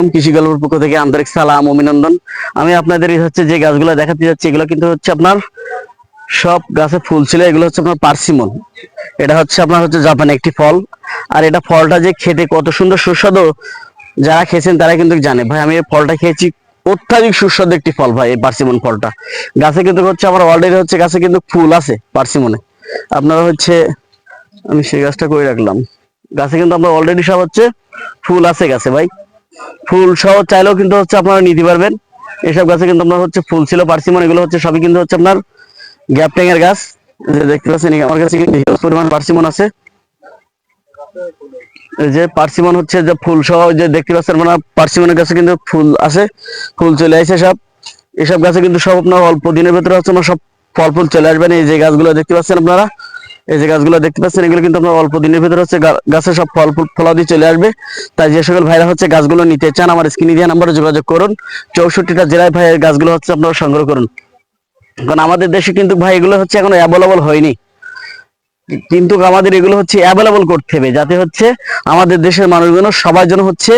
কৃষি গল্পের পক্ষ থেকে আন্তরিক সালাম, অভিনন্দন। আমি আপনাদের হচ্ছে যে গাছগুলো দেখাতে যাচ্ছি, এগুলো কিন্তু হচ্ছে আপনার সব গাছে ফুল ছিল, এগুলো হচ্ছে আপনার পার্সিমন। এটা হচ্ছে আপনার হচ্ছে জাপানি একটি ফল। আর এটা ফলটা যে খেতে কত সুন্দর সুস্বাদু, যারা খেয়েছেন তারা কিন্তু জানে। ভাই, আমি এই ফলটা খেয়েছি, অত্যাধিক সুস্বাদু একটি ফল ভাই, এই পার্সিমন ফলটা। গাছে কিন্তু হচ্ছে আমার অলরেডি হচ্ছে গাছে কিন্তু ফুল আছে পার্সিমনে। আপনারা হচ্ছে, আমি সেই গাছটা করে রাখলাম। গাছে কিন্তু আপনার অলরেডি সব হচ্ছে ফুল আছে গাছে ভাই। ফুল সহ চাইলেও কিন্তু হচ্ছে আপনারা নিতে পারবেন। এসব গাছে কিন্তু আপনার হচ্ছে ফুল ছিল, পার্সিমন, এগুলো হচ্ছে সবই কিন্তু হচ্ছে আপনার গ্যাপ ট্যাঙের গাছ। যে দেখতে পাচ্ছেন আমার কাছে কিন্তু হিউজ পরিমাণ পার্সিমন আছে। যে পার্সিমন হচ্ছে যে ফুল সহ যে দেখতে পাচ্ছেন মানে পার্সিমনের গাছে কিন্তু ফুল আছে, ফুল চলে আসে সব। এসব গাছে কিন্তু সব আপনার অল্প দিনের ভেতরে হচ্ছে আপনার সব ফল ফুল চলে আসবেন এই যে গাছগুলো দেখতে পাচ্ছেন আপনারা এই যে গাছগুলো দেখতে পাচ্ছেন, এগুলো কিন্তু আপনার অল্প দিনের ভিতরে হচ্ছে গাছে সব ফল ফুল ফলাদি চলে আসবে। তাই যে সকল ভাইরা হচ্ছে গাছগুলো নিতে চান, আমার স্ক্রিনে দেওয়া নাম্বারে যোগাযোগ করুন। চৌষট্টিটা জেলায় ভাইয়ের গাছগুলো হচ্ছে আপনারা সংগ্রহ করুন। কারণ আমাদের দেশে কিন্তু ভাই এগুলো হচ্ছে এখন অ্যাভেলেবল হয়নি। কিন্তু আমাদের এগুলো হচ্ছে অ্যাভেলেবল করতে হবে, যাতে হচ্ছে আমাদের দেশের মানুষগুলো সবার জন্য হচ্ছে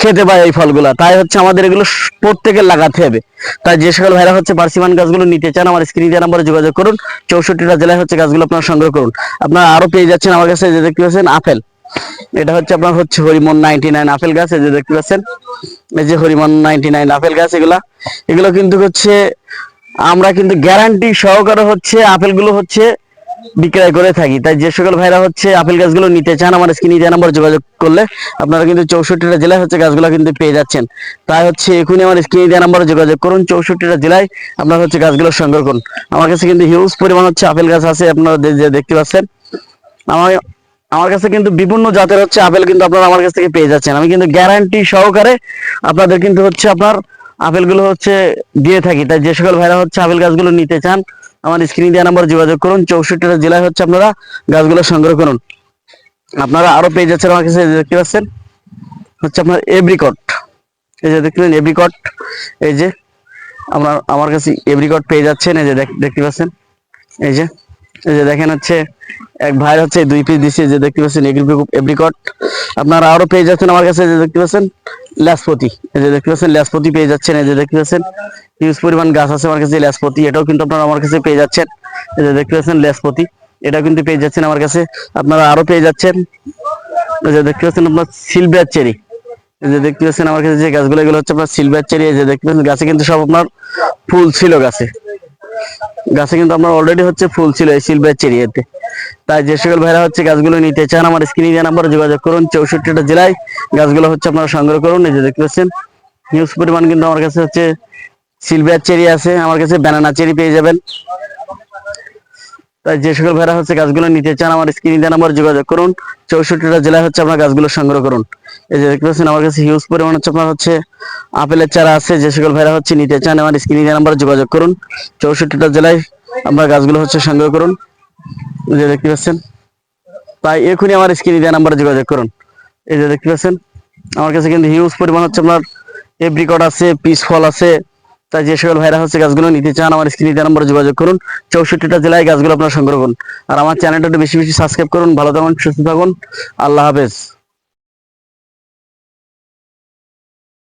খেতে পায় এই ফলগুলা। তাই হচ্ছে আমাদের এগুলো প্রত্যেকের লাগাতে হবে। তাই যে সকল ভাইরা হচ্ছে পার্সিমান গাছগুলো নিতে চান, আমার স্ক্রিন দেওয়া নাম্বারে যোগাযোগ করুন। চৌষট্টিটা জেলায় হচ্ছে গাছগুলো আপনারা সংগ্রহ করুন। আপনারা আরও পেয়ে যাচ্ছেন আমার কাছে যে দেখতে পাচ্ছেন, আপেল। এটা হচ্ছে আপনার হচ্ছে হরিমন নাইনটি নাইন আপেল গাছ, এই যে দেখতে পাচ্ছেন, এই যে হরিমন নাইনটি নাইন আপেল গাছ, এগুলা। এগুলো কিন্তু হচ্ছে আমরা কিন্তু গ্যারান্টি সহকারে হচ্ছে আপেলগুলো হচ্ছে বিক্রয় করে থাকি। তাই যে সকল ভাইরা হচ্ছে আপেল গাছগুলো নিতে চান, আমার স্ক্রিনে দেওয়া নাম্বার যোগাযোগ করলে আপনারা কিন্তু চৌষট্টিটা জেলায় হচ্ছে গাছগুলো কিন্তু পেয়ে যাচ্ছেন। তাই হচ্ছে এখনই আমার স্ক্রিনে দেওয়া নাম্বারে যোগাযোগ করুন, চৌষট্টিটা জেলায় আপনারা হচ্ছে গাছগুলো সংগ্রহ করুন। আমার কাছে কিন্তু হিউজ পরিমাণ হচ্ছে আপেল গাছ আছে, আপনারা দেখতে পাচ্ছেন। আমার আমার কাছে কিন্তু বিভিন্ন জাতের হচ্ছে আপেল কিন্তু আপনারা আমার কাছ থেকে পেয়ে যাচ্ছেন। আমি কিন্তু গ্যারান্টি সহকারে আপনাদের কিন্তু হচ্ছে আপনার আপেলগুলো হচ্ছে দিয়ে থাকি। তাই যে সকল ভাইরা হচ্ছে আপেল গাছগুলো নিতে চান আমার স্ক্রিন দেওয়া নাম্বার যোগাযোগ করুন। চৌষট্টিটা জেলায় হচ্ছে আপনারা গাছগুলো সংগ্রহ করুন। আপনারা আরও পেয়ে যাচ্ছেন আমার কাছে দেখতে পাচ্ছেন, হচ্ছে আপনার এব্রিকট এই যে দেখলেন এব্রিকট এই যে আপনার, আমার কাছে এব্রিকট পেয়ে যাচ্ছেন এই যে দেখ- দেখতে পাচ্ছেন, এই যে এই যে দেখেন হচ্ছে, এক ভাই হচ্ছে দুই পিস দিচ্ছে যে দেখতে পাচ্ছেন এব্রিকট আপনারা আরও পেয়ে যাচ্ছেন আমার কাছে যে দেখতে পাচ্ছেন ল্যাসপতি। এই যে দেখতে পাচ্ছেন, ল্যাসপতি পেয়ে যাচ্ছেন। এই যে দেখতে পাচ্ছেন হিউজ পরিমাণ গাছ আছে আমার কাছে, ল্যাসপতি। এটাও কিন্তু আপনারা আমার কাছে পেয়ে যাচ্ছেন। এই যে দেখতে পাচ্ছেন, ল্যাসপতি। এটাও কিন্তু পেয়ে যাচ্ছেন আমার কাছে। আপনারা আরও পেয়ে যাচ্ছেন। এই যে দেখতে পাচ্ছেন আপনার সিলভার চেরি এই যে দেখতে পাচ্ছেন আমার কাছে যে গাছগুলো, এগুলো হচ্ছে আপনার সিলভার চেরি এই যে দেখতে পাচ্ছেন, গাছে কিন্তু সব আপনার ফুল ছিল গাছে। গাছে কিন্তু আপনার অলরেডি হচ্ছে ফুল ছিল এই সিলভার চেরিয়াতে তাই যে সকল ভাইরা হচ্ছে গাছগুলো নিতে চান, আমার স্ক্রিনে দেওয়া নাম্বারে যোগাযোগ করুন, চৌষট্টিটা জেলায় গাছগুলো হচ্ছে আপনারা সংগ্রহ করুন যে দেখতে পাচ্ছেন। হিউজ পরিমাণ কিন্তু আমার কাছে হচ্ছে সিলভার চেরি আছে, আমার কাছে ব্যানানা চেরি পেয়ে যাবেন। তাই যে সকল ভাইরা হচ্ছে গাছগুলো নিতে চান, আমার স্ক্রিনে দেওয়া নাম্বার যোগাযোগ করুন, চৌষট্টিটা জেলায় হচ্ছে আপনার গাছগুলো সংগ্রহ করুন। এই যে দেখতে পাচ্ছেন, আমার কাছে হিউজ পরিমাণ হচ্ছে আপনার হচ্ছে আপেলের চারা আছে, যে সকল ভাইরা হচ্ছে নিতে চান, আমার স্ক্রিনে দেওয়া নাম্বারে যোগাযোগ করুন, চৌষট্টিটা জেলায় আপনার গাছগুলো হচ্ছে সংগ্রহ করুন। যে দেখতে পাচ্ছেন? তাই এখনই আমার স্ক্রিনে দেওয়া নাম্বারে যোগাযোগ করুন। এই যে দেখতে পাচ্ছেন? আমার কাছে কিন্তু হিউজ পরিমাণ হচ্ছে আপনার এপ্রিকট আছে পিস ফল আছে। তাই যে সকল ভাইরাস হচ্ছে গাছগুলো নিতে চান, আমার স্ক্রিনে দেওয়া নাম্বারে যোগাযোগ করুন। চৌষট্টিটা জেলায় গাছগুলো আপনার সংগ্রহ করুন। আর আমার চ্যানেলটা একটু বেশি বেশি সাবস্ক্রাইব করুন। ভালো থাকুন, সুস্থ থাকুন। আল্লাহ হাফেজ।